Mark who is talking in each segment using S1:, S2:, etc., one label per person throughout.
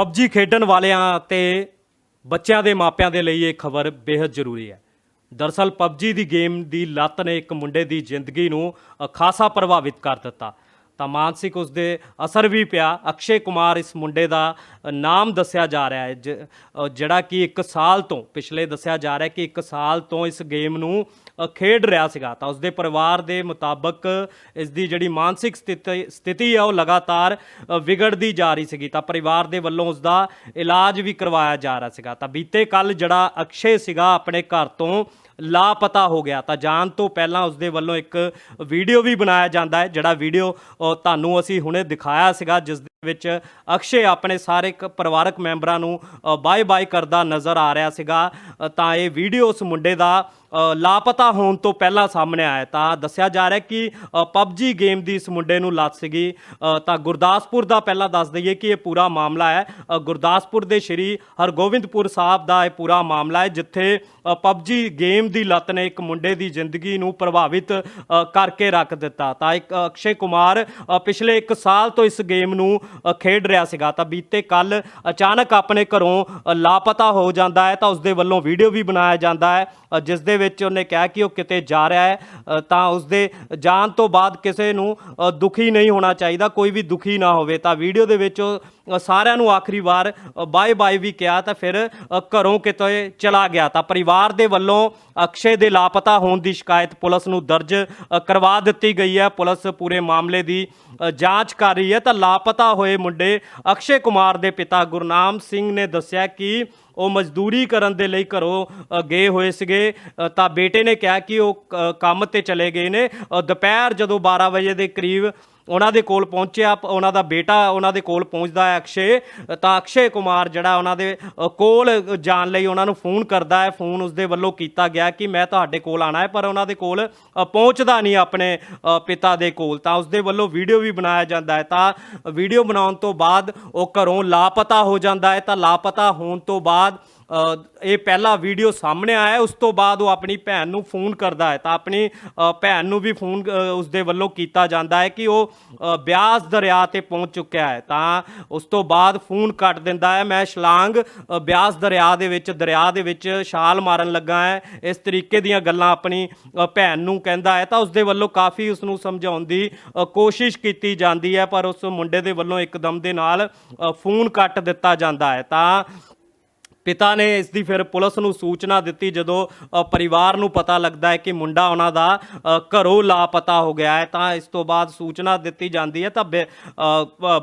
S1: PUBG ਖੇਡਣ ਵਾਲਿਆਂ ਤੇ ਬੱਚਿਆਂ ਦੇ ਮਾਪਿਆਂ ਦੇ ਲਈ ਇਹ ਖਬਰ ਬੇहद ਜ਼ਰੂਰੀ ਹੈ। ਦਰਸਲ ਪਬਜੀ ਦੀ ਗੇਮ ਦੀ ਲੱਤ ਨੇ ਇੱਕ ਮੁੰਡੇ ਦੀ ਜ਼ਿੰਦਗੀ ਨੂੰ ਖਾਸਾ ਪ੍ਰਭਾਵਿਤ ਕਰ ਦਿੱਤਾ। ਤਾਂ ਮਾਨਸਿਕ ਉਸ ਦੇ ਅਸਰ ਵੀ ਪਿਆ। ਅਕਸ਼ੇ ਕੁਮਾਰ ਇਸ ਮੁੰਡੇ ਦਾ ਨਾਮ ਦੱਸਿਆ ਜਾ ਰਿਹਾ ਹੈ ਜ- ਅ, ਜਿਹੜਾ ਕਿ 1 ਸਾਲ ਤੋਂ ਪਿਛਲੇ ਦੱਸਿਆ ਜਾ ਰਿਹਾ ਹੈ ਕਿ 1 ਸਾਲ ਤੋਂ ਇਸ ਗੇਮ ਨੂੰ ਅ, ਖੇਡ ਰਿਹਾ ਸੀਗਾ। ਤਾਂ ਉਸਦੇ ਪਰਿਵਾਰ ਦੇ ਮੁਤਾਬਕ ਇਸ ਦੀ ਜਿਹੜੀ ਮਾਨਸਿਕ ਸਥਿਤੀ ਸਥਿਤੀ ਹੈ ਉਹ ਲਗਾਤਾਰ ਅ, ਵਿਗੜਦੀ ਜਾ ਰਹੀ ਸੀਗੀ। ਤਾਂ ਪਰਿਵਾਰ ਦੇ ਵੱਲੋਂ ਉਸ ਦਾ ਇਲਾਜ ਵੀ ਕਰਵਾਇਆ ਜਾ ਰਿਹਾ ਸੀਗਾ। ਤਾਂ ਬੀਤੇ ਕੱਲ ਜਿਹੜਾ ਅਕਸ਼ੇ ਸੀਗਾ ਆਪਣੇ ਘਰ ਤੋਂ ਲਾਪਤਾ ਹੋ ਗਿਆ। ਤਾਂ ਜਾਣ ਤੋਂ ਪਹਿਲਾਂ ਉਸਦੇ ਵੱਲੋਂ ਇੱਕ ਵੀਡੀਓ ਵੀ ਬਣਾਇਆ ਜਾਂਦਾ ਹੈ, ਜਿਹੜਾ ਵੀਡੀਓ ਤੁਹਾਨੂੰ ਅਸੀਂ ਹੁਣੇ ਦਿਖਾਇਆ ਸੀਗਾ, ਜਿਸ ਦੇ ਵਿੱਚ ਅਕਸ਼ੇ ਆਪਣੇ ਸਾਰੇ ਕ- ਪਰਿਵਾਰਕ ਮੈਂਬਰਾਂ ਨੂੰ ਬਾਏ ਬਾਏ ਕਰਦਾ ਨਜ਼ਰ ਆ ਰਿਹਾ ਸੀਗਾ। ਤਾਂ ਇਹ ਵੀਡੀਓ ਉਸ ਮੁੰਡੇ ਦਾ ਲਾਪਤਾ ਹੋਣ ਤੋਂ ਪਹਿਲਾਂ ਸਾਹਮਣੇ ਆਇਆ ਤਾਂ ਦੱਸਿਆ ਜਾ ਰਿਹਾ ਕਿ ਪਬਜੀ ਗੇਮ ਦੀ ਇਸ ਮੁੰਡੇ ਨੂੰ ਲੱਤ ਸੀਗੀ। ਤਾਂ ਗੁਰਦਾਸਪੁਰ ਦਾ ਪਹਿਲਾਂ ਦੱਸ ਦਈਏ ਕਿ ਇਹ ਪੂਰਾ ਮਾਮਲਾ ਹੈ। ਗੁਰਦਾਸਪੁਰ ਦੇ ਸ਼੍ਰੀ ਹਰਗੋਬਿੰਦਪੁਰ ਸਾਹਿਬ ਦਾ ਇਹ ਪੂਰਾ ਮਾਮਲਾ ਹੈ ਜਿੱਥੇ ਪਬਜੀ ਗੇਮ ਦੀ ਲੱਤ ਨੇ ਇੱਕ ਮੁੰਡੇ ਦੀ ਜ਼ਿੰਦਗੀ ਨੂੰ ਪ੍ਰਭਾਵਿਤ ਕਰਕੇ ਰੱਖ ਦਿੱਤਾ। ਤਾਂ ਇੱਕ ਅਕਸ਼ੇ ਕੁਮਾਰ ਪਿਛਲੇ 1 ਸਾਲ ਤੋਂ ਇਸ ਗੇਮ ਨੂੰ ਖੇਡ ਰਿਹਾ ਸੀਗਾ। ਤਾਂ ਬੀਤੇ ਕੱਲ ਅਚਾਨਕ ਆਪਣੇ ਘਰੋਂ ਲਾਪਤਾ ਹੋ ਜਾਂਦਾ ਹੈ। ਤਾਂ ਉਸ ਦੇ ਵੱਲੋਂ ਵੀਡੀਓ ਵੀ ਬਣਾਇਆ ਜਾਂਦਾ ਹੈ। ਅ, ਜਿਸ ਦੇ ਵਿੱਚ ਉਹਨੇ ਕਿਹਾ ਕਿ ਉਹ ਕਿਤੇ ਜਾ ਰਿਹਾ ਹੈ ਤਾਂ ਉਸਦੇ ਜਾਣ ਤੋਂ ਬਾਅਦ ਕਿਸੇ ਨੂੰ ਦੁਖੀ ਨਹੀਂ ਹੋਣਾ ਚਾਹੀਦਾ, ਕੋਈ ਵੀ ਦੁਖੀ ਨਾ ਹੋਵੇ। ਤਾਂ ਵੀਡੀਓ ਦੇ ਵਿੱਚ ਉਹ ਸਾਰਿਆਂ ਨੂੰ ਆਖਰੀ ਵਾਰ ਬਾਏ ਬਾਏ ਵੀ ਕਿਹਾ ਤਾਂ ਫਿਰ ਘਰੋਂ ਕਿਤੇ ਚਲਾ ਗਿਆ ਤਾਂ ਪਰਿਵਾਰ ਦੇ ਵੱਲੋਂ ਅਕਸ਼ੇ ਦੇ ਲਾਪਤਾ ਹੋਣ ਦੀ ਸ਼ਿਕਾਇਤ ਪੁਲਿਸ ਨੂੰ ਦਰਜ ਕਰਵਾ ਦਿੱਤੀ ਗਈ ਹੈ। ਪੁਲਿਸ ਪੂਰੇ ਮਾਮਲੇ ਦੀ ਜਾਂਚ ਕਰ ਰਹੀ ਹੈ। ਤਾਂ ਲਾਪਤਾ ਹੋਏ ਮੁੰਡੇ ਅਕਸ਼ੇ ਕੁਮਾਰ ਦੇ ਪਿਤਾ ਗੁਰਨਾਮ ਸਿੰਘ ਨੇ ਦੱਸਿਆ ਕਿ ਉਹ ਮਜ਼ਦੂਰੀ ਕਰਨ ਦੇ ਲਈ ਘਰੋਂ ਗਏ ਹੋਏ ਸੀਗੇ। ਤਾਂ ਬੇਟੇ ਨੇ ਕਿਹਾ ਕਿ ਉਹ ਕ- ਕੰਮ ਤੇ ਚਲੇ ਗਏ ਨੇ। ਦੁਪਹਿਰ ਜਦੋਂ 12 ਵਜੇ ਦੇ ਕਰੀਬ ਉਹਨਾਂ ਦੇ ਕੋਲ ਪਹੁੰਚਿਆ ਪ- ਉਹਨਾਂ ਦਾ ਬੇਟਾ ਉਹਨਾਂ ਦੇ ਕੋਲ ਪਹੁੰਚਦਾ ਹੈ ਅਕਸ਼ੇ, ਤਾਂ ਅਕਸ਼ੇ ਕੁਮਾਰ ਜਿਹੜਾ ਉਹਨਾਂ ਦੇ ਕੋਲ ਜਾਣ ਲਈ ਉਹਨਾਂ ਨੂੰ ਫੋਨ ਕਰਦਾ ਹੈ, ਫੋਨ ਉਸਦੇ ਵੱਲੋਂ ਕੀਤਾ ਗਿਆ ਕਿ ਮੈਂ ਤੁਹਾਡੇ ਕੋਲ ਆਣਾ ਹੈ, ਪਰ ਉਹਨਾਂ ਦੇ ਕੋਲ ਪਹੁੰਚਦਾ ਨਹੀਂ ਆਪਣੇ ਪਿਤਾ ਦੇ ਕੋਲ, ਤਾਂ ਉਸਦੇ ਵੱਲੋਂ ਵੀਡੀਓ ਵੀ ਬਣਾਇਆ ਜਾਂਦਾ ਹੈ, ਤਾਂ ਵੀਡੀਓ ਬਣਾਉਣ ਤੋਂ ਬਾਅਦ ਉਹ ਘਰੋਂ ਲਾਪਤਾ ਹੋ ਜਾਂਦਾ ਹੈ, ਤਾਂ ਲਾਪਤਾ ਹੋਣ ਤੋਂ ਬਾਅਦ ਇਹ ਪਹਿਲਾ ਵੀਡੀਓ ਸਾਹਮਣੇ ਆਇਆ ਉਸ ਤੋਂ ਬਾਅਦ ਉਹ ਆਪਣੀ ਭੈਣ ਨੂੰ ਫੋਨ ਕਰਦਾ ਹੈ। ਤਾਂ ਆਪਣੀ ਭੈਣ ਨੂੰ ਵੀ ਫੋਨ ਅ, ਉਸ ਦੇ ਵੱਲੋਂ ਕੀਤਾ ਜਾਂਦਾ ਹੈ ਕਿ ਉਹ ਬਿਆਸ ਦਰਿਆ ਤੇ ਪਹੁੰਚ ਚੁੱਕਿਆ ਹੈ। ਤਾਂ ਉਸ ਤੋਂ ਬਾਅਦ ਫੋਨ ਕੱਟ ਦਿੰਦਾ ਹੈ ਮੈਂ ਛਲਾਂਗ ਬਿਆਸ ਦਰਿਆ ਦੇ ਵਿੱਚ ਦਰਿਆ ਦੇ ਵਿੱਚ ਛਾਲ ਮਾਰਨ ਲੱਗਾ ਹੈ। ਇਸ ਤਰੀਕੇ ਦੀਆਂ ਗੱਲਾਂ ਆਪਣੀ ਭੈਣ ਨੂੰ ਕਹਿੰਦਾ ਹੈ। ਤਾਂ ਉਸ ਦੇ ਵੱਲੋਂ ਕਾਫੀ ਉਸ ਨੂੰ ਸਮਝਾਉਣ ਦੀ ਕੋਸ਼ਿਸ਼ ਕੀਤੀ ਜਾਂਦੀ ਹੈ ਪਰ ਉਸ ਮੁੰਡੇ ਦੇ ਵੱਲੋਂ ਇੱਕਦਮ ਦੇ ਨਾਲ ਫੋਨ ਕੱਟ ਦਿੱਤਾ ਜਾਂਦਾ ਹੈ। ਤਾਂ ਪਿਤਾ ਨੇ ਇਸ ਦੀ ਫਿਰ ਪੁਲਿਸ ਨੂੰ ਸੂਚਨਾ ਦਿੱਤੀ ਜਦੋਂ ਪਰਿਵਾਰ ਨੂੰ ਪਤਾ ਲੱਗਦਾ ਹੈ ਕਿ ਮੁੰਡਾ ਉਹਨਾਂ ਦਾ ਘਰੋਂ ਲਾਪਤਾ ਹੋ ਗਿਆ ਹੈ। ਤਾਂ ਇਸ ਤੋਂ ਬਾਅਦ ਸੂਚਨਾ ਦਿੱਤੀ ਜਾਂਦੀ ਹੈ ਤਾਂ ਬਿ-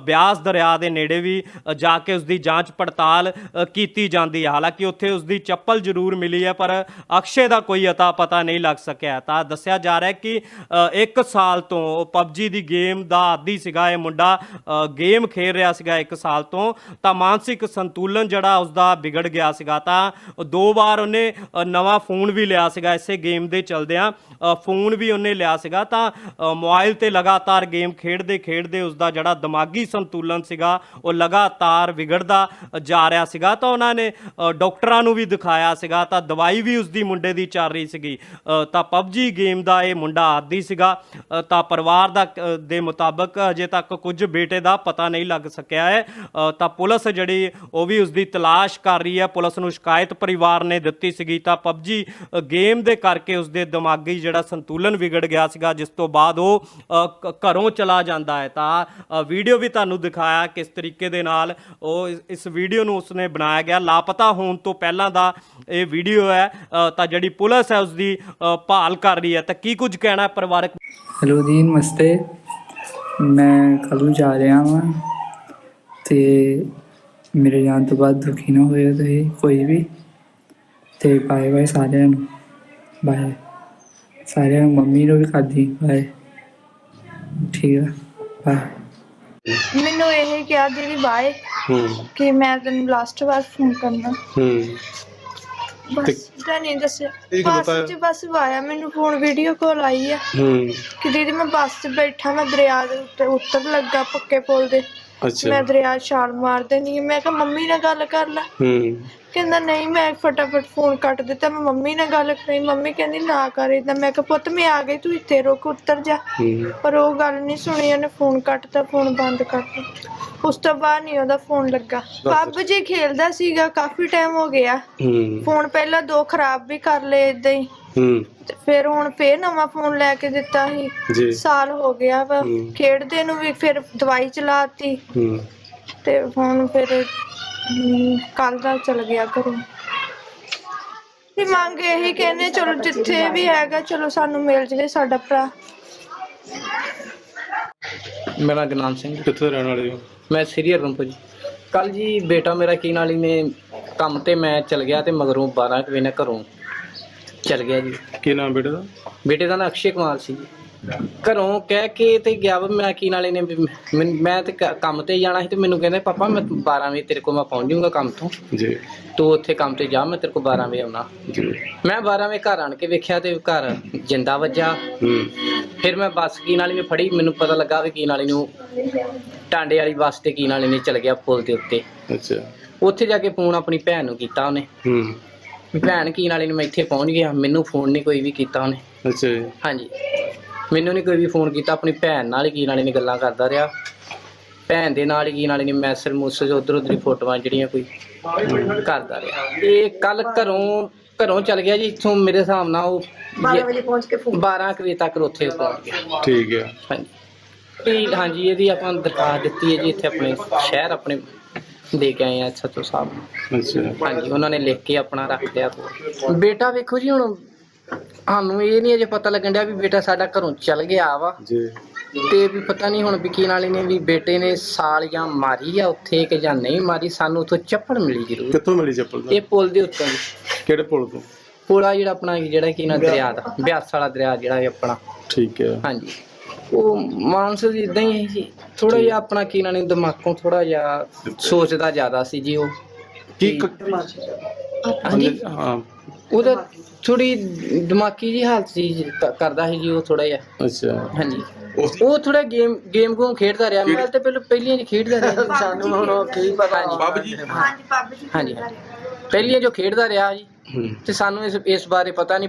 S1: ਬਿਆਸ ਦਰਿਆ ਦੇ ਨੇੜੇ ਵੀ ਜਾ ਕੇ ਉਸ ਦੀ ਜਾਂਚ ਪੜਤਾਲ ਕੀਤੀ ਜਾਂਦੀ ਹੈ। ਹਾਲਾਂਕਿ ਉੱਥੇ ਉਸ ਦੀ ਚੱਪਲ ਜ਼ਰੂਰ ਮਿਲੀ ਹੈ, ਪਰ ਅਕਸ਼ੇ ਦਾ ਕੋਈ ਅਤਾ ਪਤਾ ਨਹੀਂ ਲੱਗ ਸਕਿਆ ਤਾਂ ਦੱਸਿਆ ਜਾ ਰਿਹਾ ਹੈ ਕਿ 1 ਸਾਲ ਤੋਂ ਪਬਜੀ ਦੀ ਗੇਮ ਦਾ ਆਦੀ ਸੀਗਾ, ਇਹ ਮੁੰਡਾ ਗੇਮ ਖੇਡ ਰਿਹਾ ਸੀਗਾ 1 ਸਾਲ ਤੋਂ। ਤਾਂ ਮਾਨਸਿਕ ਸੰਤੁਲਨ ਜਿਹੜਾ ਉਸ ਦਾ ਵਿਗੜ ਗਿਆ ਸੀਗਾ। ਤਾਂ ਦੋ ਵਾਰ ਉਹਨੇ ਨਵਾਂ ਫੋਨ ਵੀ ਲਿਆ ਸੀਗਾ ਇਸੇ ਗੇਮ ਦੇ ਚਲਦਿਆਂ। ਫੋਨ ਵੀ ਉਹਨੇ ਲਿਆ ਸੀਗਾ। ਤਾਂ ਅ, ਮੋਬਾਈਲ ਤੇ ਲਗਾਤਾਰ ਗੇਮ ਖੇਡਦੇ ਖੇਡਦੇ ਉਸ ਦਾ ਜਿਹੜਾ ਦਿਮਾਗੀ ਸੰਤੁਲਨ ਸੀਗਾ ਉਹ ਲਗਾਤਾਰ ਵਿਗੜਦਾ ਜਾ ਰਿਹਾ ਸੀਗਾ। ਤਾਂ ਉਹਨਾਂ ਨੇ ਅ, ਡਾਕਟਰਾਂ ਨੂੰ ਵੀ ਦਿਖਾਇਆ ਸੀਗਾ। ਤਾਂ ਦਵਾਈ ਵੀ ਉਸ ਦੀ ਮੁੰਡੇ ਦੀ ਚੱਲ ਰਹੀ ਸੀਗੀ। ਤਾਂ ਪਬਜੀ ਗੇਮ ਦਾ ਇਹ ਮੁੰਡਾ ਆਦੀ ਸੀਗਾ। ਤਾਂ ਪਰਿਵਾਰ ਦਾ ਅ, ਦੇ ਮੁਤਾਬਕ ਅਜੇ ਤੱਕ ਕੁਝ ਬੇਟੇ ਦਾ ਪਤਾ ਨਹੀਂ ਲੱਗ ਸਕਿਆ ਹੈ। ਤਾਂ ਪੁਲਿਸ ਜਿਹੜੀ ਉਹ ਵੀ ਉਸ ਦੀ ਤਲਾਸ਼ ਕਰ ਰਹੀ ਹੈ, ਪੁਲਿਸ ਨੂੰ ਸ਼ਿਕਾਇਤ ਪਰਿਵਾਰ ਨੇ ਦਿੱਤੀ ਸੀਗੀ ਤਾਂ ਪਬਜੀ ਗੇਮ ਦੇ ਕਰਕੇ ਉਸਦੇ ਦਿਮਾਗੀ ਜਿਹੜਾ ਸੰਤੁਲਨ ਵਿਗੜ ਗਿਆ ਸੀਗਾ, ਜਿਸ ਤੋਂ ਬਾਅਦ ਉਹ ਘਰੋਂ ਚਲਾ ਜਾਂਦਾ ਹੈ। ਤਾਂ ਵੀਡੀਓ ਵੀ ਤੁਹਾਨੂੰ ਦਿਖਾਇਆ ਕਿਸ ਤਰੀਕੇ ਦੇ ਨਾਲ ਉਹ ਇਸ- ਵੀਡੀਓ ਨੂੰ ਉਸਨੇ ਬਣਾਇਆ ਗਿਆ। ਲਾਪਤਾ ਹੋਣ ਤੋਂ ਪਹਿਲਾਂ ਦਾ ਇਹ ਵੀਡੀਓ ਹੈ ਤਾਂ ਜਿਹੜੀ ਪੁਲਿਸ ਹੈ ਉਸਦੀ ਭਾਲ ਕਰ ਰਹੀ ਹੈ। ਤਾਂ ਕੀ ਕੁਝ ਕਹਿਣਾ ਪਰਿਵਾਰਕ?
S2: ਹੈਲੋ ਜੀ ਨਮਸਤੇ। ਮੈਂ ਕੱਲ੍ਹ ਨੂੰ ਜਾ ਰਿਹਾ ਹਾਂ ਤੇ ਮੇਰੇ ਜਾਣ ਤੋਂ ਬਾਅਦ ਦੁਖੀ ਨਾ ਹੋਇਓ ਤੁਸੀਂ ਕੋਈ ਵੀ। ਤੇ ਬਾਏ ਬਾਏ ਸਾਰਿਆਂ ਨੂੰ। ਬਾਏ ਸਾਰਿਆਂ ਨੂੰ ਮੰਮੀ ਨੂੰ ਵੀ ਕਰਦੀ ਬਾਏ ਠੀਕ ਆ। ਬਾਏ
S3: ਮੈਨੂੰ ਇਹ ਕਿਹਾ ਦੀਦੀ ਬਾਏ
S4: ਹੂੰ।
S3: ਕਿ ਮੈਂ ਤੈਨੂੰ ਲਾਸਟ ਵਾਰ ਫੋਨ ਕਰਨਾ।
S4: ਹੂੰ।
S3: ਬਸ ਤਾਂ ਨਹੀਂ ਦੱਸਿਆ। ਬੱਸ? 'ਚ ਬਸ ਆਇਆ ਮੈਨੂੰ ਫੋਨ ਵੀਡੀਓ ਕਾਲ ਆਈ ਆ।
S4: ਹੂੰ।
S3: ਕਿ ਦੀਦੀ ਮੈਂ ਬੱਸ 'ਚ ਬੈਠਾ ਮੈਂ ਦਰਿਆ ਦੇ ਉੱਤੇ ਉੱਤਰ ਲੱਗਾ ਪੱਕੇ ਪੁਲ ਦੇ।
S4: ਅੱਛਾ।
S3: ਮੈਂ ਦਰਿਆ 'ਚ ਛਾਲ ਮਾਰ ਦੇਣੀ। ਮੈਂ ਕਿਹਾ ਮੰਮੀ ਨਾਲ ਗੱਲ ਕਰ ਲੈ।
S4: ਹੂੰ।
S3: ਕਹਿੰਦਾ ਨਹੀਂ ਮੈਂ ਫਟਾਫਟ ਫੋਨ ਕੱਟ ਦਿੱਤਾ। ਮੈਂ ਮੰਮੀ ਨਾਲ ਗੱਲ ਕਰੀ। ਮੰਮੀ ਕਹਿੰਦੀ ਨਾ ਕਰ ਏਦਾਂ। ਮੈਂ ਕਿਹਾ ਪੁੱਤ ਮੈਂ ਆ ਗਈ। ਤੂੰ ਇੱਥੇ ਰੁਕ ਉੱਤਰ ਜਾ।
S4: ਹੂੰ।
S3: ਪਰ ਉਹ ਗੱਲ ਨਹੀਂ ਸੁਣੀ। ਉਹਨੇ ਫੋਨ ਕੱਟਤਾ ਫੋਨ ਬੰਦ ਕਰਤਾ ਉਸ ਤੋਂ ਬਾਅਦ ਨਹੀਂ ਉਹਦਾ ਫੋਨ ਲੱਗਾ। ਪੱਬ ਜੀ ਖੇਲਦਾ ਸੀਗਾ ਕਾਫੀ ਟਾਈਮ ਹੋ ਗਿਆ।
S4: ਹੂੰ।
S3: ਫੋਨ ਪਹਿਲਾਂ ਦੋ ਖਰਾਬ ਵੀ ਕਰ ਲਏ ਇਦਾਂ ਹੀ।
S4: ਹੂੰ।
S3: ਤੇ ਫਿਰ ਹੁਣ ਫੇਰ ਨਵਾਂ ਫੋਨ ਲੈ ਕੇ ਦਿੱਤਾ ਸੀ। ਸਾਲ ਹੋ ਗਿਆ ਵਾ।
S4: ਹੂੰ।
S3: ਖੇਡਦੇ ਨੂੰ ਵੀ ਫਿਰ ਦਵਾਈ ਚਲਾਤੀ।
S4: ਹੂੰ।
S3: ਤੇ ਹੁਣ ਫਿਰ ਕੱਲ ਦਾ ਚਲ ਗਿਆ ਘਰੋਂ। ਤੇ ਮੰਗ ਇਹੀ ਕਹਿੰਦੇ ਚਲੋ ਜਿੱਥੇ ਵੀ ਹੈਗਾ ਚਲੋ ਸਾਨੂੰ ਮਿਲ ਜਵੇ ਸਾਡਾ ਭਰਾ।
S5: ਮੇਰਾ ਗੁਰਨਾਮ ਸਿੰਘ।
S4: ਕਿੱਥੇ ਦੇ ਰਹਿਣ ਵਾਲੇ ਹੋ?
S5: ਮੈਂ ਸ੍ਰੀ ਹਰਨਪੁਰ ਜੀ। ਕੱਲ ਜੀ ਬੇਟਾ ਮੇਰਾ ਕੀ ਨਾਲ ਹੀ ਨੇ ਕੰਮ ਤੇ ਮੈਂ ਚਲ ਗਿਆ ਤੇ ਮਗਰੋਂ 12 ਕੁ ਵਜੇ ਨਾਲ ਘਰੋਂ ਚਲ ਗਿਆ ਜੀ।
S4: ਕੀ ਨਾਮ ਬੇਟੇ ਦਾ?
S5: ਬੇਟੇ ਦਾ ਨਾਂ ਅਕਸ਼ੇ ਕੁਮਾਰ ਸੀ ਜੀ। ਘਰੋਂ ਕਹਿ ਕੇ ਤੇ ਗਿਆ ਵਾ ਮੈਂ ਕੀ ਨਾਲੇ ਨੇ ਵੀ ਮੈਂ- ਮੈਂ ਤੇ ਕ- ਕੰਮ ਤੇ ਜਾਣਾ ਸੀ ਤੇ ਮੈਨੂੰ ਕਹਿੰਦੇ ਪਾਪਾ ਮੈਂ 12 ਵਜੇ ਤੇਰੇ ਕੋਲ ਮੈਂ ਪਹੁੰਚ ਜਾਊਂਗਾ ਕੰਮ ਤੋਂ।
S4: ਜੀ।
S5: ਤੂੰ ਉੱਥੇ ਕੰਮ ਤੇ ਜਾ ਮੈਂ ਤੇਰੇ ਕੋਲ 12 ਵਜੇ ਆਉਣਾ।
S4: ਜੀ।
S5: ਮੈਂ 12 ਵਜੇ ਘਰ ਆਣ ਕੇ ਵੇਖਿਆ ਤੇ ਘਰ ਜਿੰਦਾ ਵੱਜਾ।
S4: ਹੂੰ।
S5: ਫਿਰ ਮੈਂ ਬੱਸ ਕੀ ਨਾਲੀ ਨੇ ਫੜੀ ਮੈਨੂੰ ਪਤਾ ਲੱਗਾ ਵੀ ਕੀ ਨਾਲੀ ਨੂੰ ਟਾਂਡੇ ਵਾਲੀ ਬੱਸ ਤੇ ਕੀ ਨਾਲੀ ਨੇ ਚਲ ਗਿਆ ਪੁਲ ਦੇ ਉੱਤੇ।
S4: ਅੱਛਾ।
S5: ਉੱਥੇ ਜਾ ਕੇ ਫੋਨ ਆਪਣੀ ਭੈਣ ਨੂੰ ਕੀਤਾ ਉਹਨੇ।
S4: ਹੂੰ।
S5: ਵੀ ਭੈਣ ਕੀ ਨਾਲੀ ਨੂੰ ਮੈਂ ਇੱਥੇ ਪਹੁੰਚ ਗਿਆ ਮੈਨੂੰ ਫੋਨ ਨਹੀਂ ਕੋਈ ਵੀ ਕੀਤਾ ਉਹਨੇ।
S4: ਅੱਛਾ ਜੀ।
S5: ਹਾਂਜੀ। ਮੈਨੂੰ ਨਹੀਂ ਕੋਈ ਵੀ ਫੋਨ ਕੀਤਾ ਆਪਣੀ ਭੈਣ ਨਾਲ ਹੀ ਕੀ ਨਾਲੀ ਨੇ ਗੱਲਾਂ ਕਰਦਾ ਰਿਹਾ। ਭੈਣ ਦੇ ਨਾਲ ਹੀ ਕੀ ਨਾਲੀ ਨੇ ਮੈਸੇਜ ਮੂਸੇਜ ਉਧਰ ਉਧਰ ਹੀ ਫੋਟੋਆਂ ਜਿਹੜੀਆਂ ਕੋਈ ਕਰਦਾ ਰਿਹਾ। ਇਹ ਕੱਲ ਘਰੋਂ ਘਰੋਂ ਚਲ ਗਿਆ ਜੀ ਇੱਥੋਂ ਮੇਰੇ ਹਿਸਾਬ ਨਾਲ ਉਹ 12 ਵਜੇ ਪਹੁੰਚ ਕੇ 12 ਕੁ ਵਜੇ ਤੱਕ ਉੱਥੇ ਪਹੁੰਚ ਗਿਆ।
S4: ਠੀਕ ਹੈ।
S5: ਹਾਂਜੀ। ਤੇ ਹਾਂਜੀ ਇਹਦੀ ਆਪਾਂ ਦਰਖਾਸਤ ਦਿੱਤੀ ਹੈ ਜੀ ਇੱਥੇ ਆਪਣੇ ਸ਼ਹਿਰ ਆਪਣੇ ਦੇ ਕੇ ਆਏ ਆ ਸੱਚੋ ਸਾਹਿਬ ਨੂੰ।
S4: ਅੱਛਾ।
S5: ਹਾਂਜੀ ਉਹਨਾਂ ਨੇ ਲਿਖ ਕੇ ਆਪਣਾ ਰੱਖ ਲਿਆ। ਕੋਲ ਬੇਟਾ ਵੇਖੋ ਜੀ ਹੁਣ ਸਾਨੂੰ ਇਹ ਨਹੀਂ ਅਜੇ ਪਤਾ ਲੱਗਣ ਡਿਆ ਵੀ ਬੇਟਾ ਸਾਡਾ ਘਰੋਂ ਚਲ ਗਿਆ ਵਾ।
S4: ਜੀ।
S5: ਤੇ ਵੀ ਪਤਾ ਨਹੀਂ ਹੁਣ ਵਕੀਲ ਵਾਲੇ ਨੇ ਵੀ ਬੇਟੇ ਨੇ ਸਾਲ ਜਾਂ ਮਾਰੀ ਆ ਉੱਥੇ ਕਿ ਜਾਂ ਨਹੀਂ ਮਾਰੀ ਸਾਨੂੰ ਉੱਥੋਂ ਚੱਪੜ ਮਿਲੀ ਜ਼ਰੂਰ।
S4: ਕਿੱਥੋਂ ਮਿਲੀ ਚੱਪਲ
S5: ਇਹ ਪੁਲ ਦੇ ਉੱਤੋਂ। ਜੀ
S4: ਕਿਹੜੇ ਪੁਲ ਤੋਂ?
S5: ਪੁਲ ਆ ਜਿਹੜਾ ਆਪਣਾ ਜਿਹੜਾ ਕੀ ਨਾ ਦਰਿਆ ਦਾ ਬਿਆਸ। ਵਾਲਾ ਦਰਿਆ ਜਿਹੜਾ ਇਹ ਆਪਣਾ।
S4: ਠੀਕ ਹੈ।
S5: ਹਾਂਜੀ। ਉਹ ਮਾਨਸ ਜੀ ਇਦਾਂ ਹੀ ਹੈ ਜੀ। ਥੋੜਾ ਜਿਹਾ ਆਪਣਾ ਕੀ ਨਾਲੇ ਦਿਮਾਗੋਂ ਥੋੜਾ ਜਿਹਾ ਸੋਚਦਾ ਜ਼ਿਆਦਾ ਸੀ ਜੀ ਉਹ।
S4: ਕੀ
S5: ਹਾਂਜੀ।
S4: ਹਾਂ।
S5: ਉਹਦਾ ਥੋੜੀ ਦਿਮਾਗੀ ਜੀ ਹਾਲਤ ਸੀ ਜੀ, ਕ- ਕਰਦਾ ਸੀ ਜੀ ਉਹ ਥੋੜਾ ਜਿਹਾ।
S4: ਅੱਛਾ।
S5: ਹਾਂਜੀ। ਉਹ ਥੋੜਾ ਗੇਮ ਗੇਮ ਗੂਮ ਖੇਡਦਾ ਰਿਹਾ। ਮੈਂ ਤੇ ਪਹਿਲਾਂ ਪਹਿਲੀਆਂ ਜੀ ਖੇਡਦਾ ਰਿਹਾ। ਜੀ। ਸਾਨੂੰ ਹੁਣ ਕੀ ਪਤਾ।
S4: ਬਾਬੂ ਜੀ
S5: ਹਾਂਜੀ ਹਾਂਜੀ। ਪਹਿਲੀਆਂ ਜੋ ਖੇਡਦਾ ਰਿਹਾ ਜੀ।
S4: ਹੂੰ।
S5: ਤੇ ਸਾਨੂੰ ਇਸ ਇਸ ਬਾਰੇ ਪਤਾ ਨਹੀਂ